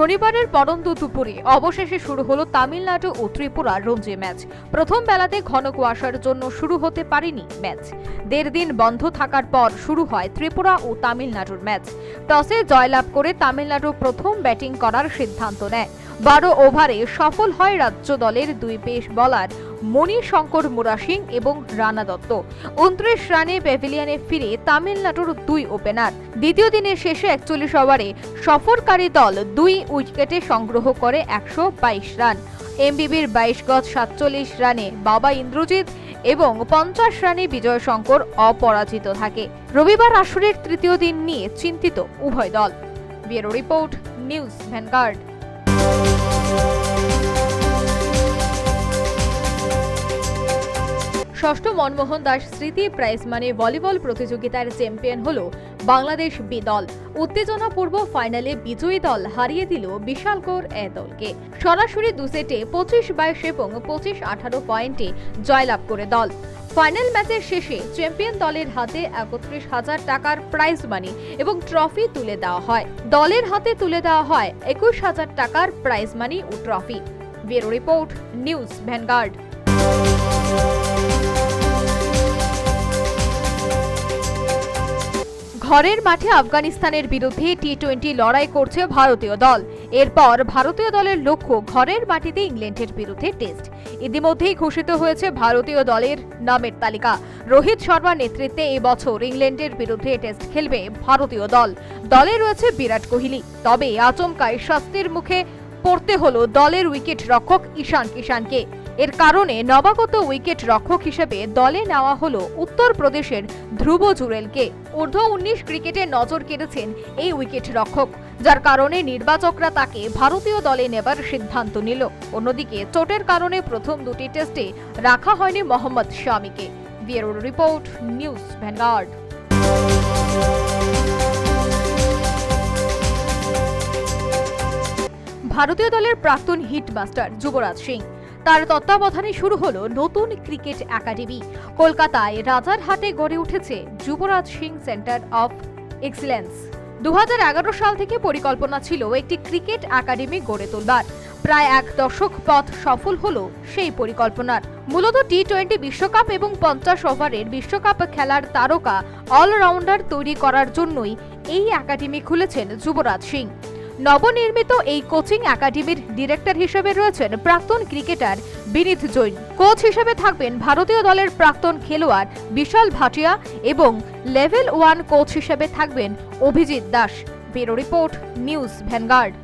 শনিবারের পরন্ত দুপুরে অবশেষে শুরু হলো তামিলনাড়ু ও ত্রিপুরা রঞ্জি ম্যাচ। প্রথম বেলাতে ঘন কুয়াশার জন্য শুরু হতে পারেনি ম্যাচ। দেড় দিন বন্ধ থাকার পর শুরু হয় ত্রিপুরা ও তামিলনাড়ুর ম্যাচ। টসে জয়লাভ করে তামিলনাড়ু প্রথম ব্যাটিং করার সিদ্ধান্ত নেয়। বারো ওভারে সফল হয় রাজ্য দলের দুই পেস বলার মণি শঙ্কর মুরা সিং এবং রানা দত্ত। উনত্রিশ রানে প্যাভিলিয়নে ফিরে তামিলনাড়ুর দুই ওপেনার। দ্বিতীয় দিনের শেষে একচল্লিশ ওভারে সফরকারী দল দুই উইকেটে সংগ্রহ করে একশো বাইশ রান। এমবিবির বাইশ গজ সাতচল্লিশ রানে বাবা ইন্দ্রজিৎ এবং পঞ্চাশ রানে বিজয় শঙ্কর অপরাজিত থাকে। রবিবার আসরের তৃতীয় দিন নিয়ে চিন্তিত উভয় দল। Bureau report, news vanguard. ষষ্ঠ মনমোহন দাস স্মৃতি প্রাইজ মানে ভলিবল প্রতিযোগিতার চ্যাম্পিয়ন হল বাংলাদেশ বি দল। উত্তেজনাপূর্ব ফাইনালে বিজয়ী দল হারিয়ে দিল বিশালকোর এ দলকে। সরাসরি দু সেটে পঁচিশ বাইশ এবং পঁচিশ আঠারো পয়েন্টে জয়লাভ করে দল। ফাইনাল ম্যাচের শেষে চ্যাম্পিয়ন দলের হাতে একত্রিশ হাজার টাকার প্রাইজ মানি এবং ট্রফি তুলে দেওয়া হয়। দলের হাতে তুলে দেওয়া হয় একুশ হাজার টাকার প্রাইজ মানি ও trophy. Bureau report, news vanguard. ঘরের মাঠে আফগানিস্তানের বিরুদ্ধে টি টোয়েন্টি লড়াই করছে ভারতীয় দল। এরপর ভারতীয় দলের লক্ষ্য ঘরের মাটিতে ইংল্যান্ডের বিরুদ্ধে টেস্ট। ইতিমধ্যেই ঘোষিত হয়েছে ভারতীয় দলের নামের তালিকা। রোহিত শর্মার নেতৃত্বে এবছর ইংল্যান্ডের বিরুদ্ধে টেস্ট খেলবে ভারতীয় দল। দলে রয়েছে বিরাট কোহলি। তবে আচমকায় শাস্তির মুখে পড়তে হলো দলের উইকেট রক্ষক ঈশান কিষানকে এর কারণে নবাগত উইকেট রক্ষক হিসেবে দলে নেওয়া হলো উত্তরপ্রদেশের ধ্রুব জুরেলকে। ঊর্ধ্ব উনিশ ক্রিকেটে নজর কেড়েছেন এই উইকেট রক্ষক, যার কারণে নির্বাচকরা তাকে ভারতীয় দলে নেবার সিদ্ধান্ত নিল। অন্যদিকে চোটের কারণে প্রথম দুটি টেস্টে রাখা হয়নি Mohammad শামিকে। Bureau report, news vanguard. ভারতীয় দলের প্রাক্তন হিটমাস্টার যুবরাজ সিং তার তত্ত্বাবধানে শুরু হলো নতুন ক্রিকেট একাডেমি। কলকাতায় রাজারহাটে গড়ে উঠেছে Yuvraj Singh centre of excellence. দুহাজার এগারো সাল থেকে পরিকল্পনা ছিল একটি ক্রিকেট একাডেমি গড়ে তোলবার। প্রায় এক দশক পথ সফল হল সেই পরিকল্পনার। মূলত টি টোয়েন্টি বিশ্বকাপ এবং পঞ্চাশ ওভারের বিশ্বকাপ খেলার তারকা, অলরাউন্ডার তৈরি করার জন্যই এই একাডেমি খুলেছেন যুবরাজ সিং। নবনির্মিত এই কোচিং একাডেমির ডিরেক্টর হিসেবে রয়েছেন প্রাক্তন ক্রিকেটার বিনীত জৈন। কোচ হিসেবে থাকবেন ভারতীয় দলের প্রাক্তন খেলোয়াড় বিশাল ভাটিয়া এবং লেভেল ওয়ান কোচ হিসেবে থাকবেন Abhijit Das. Bureau report, news vanguard.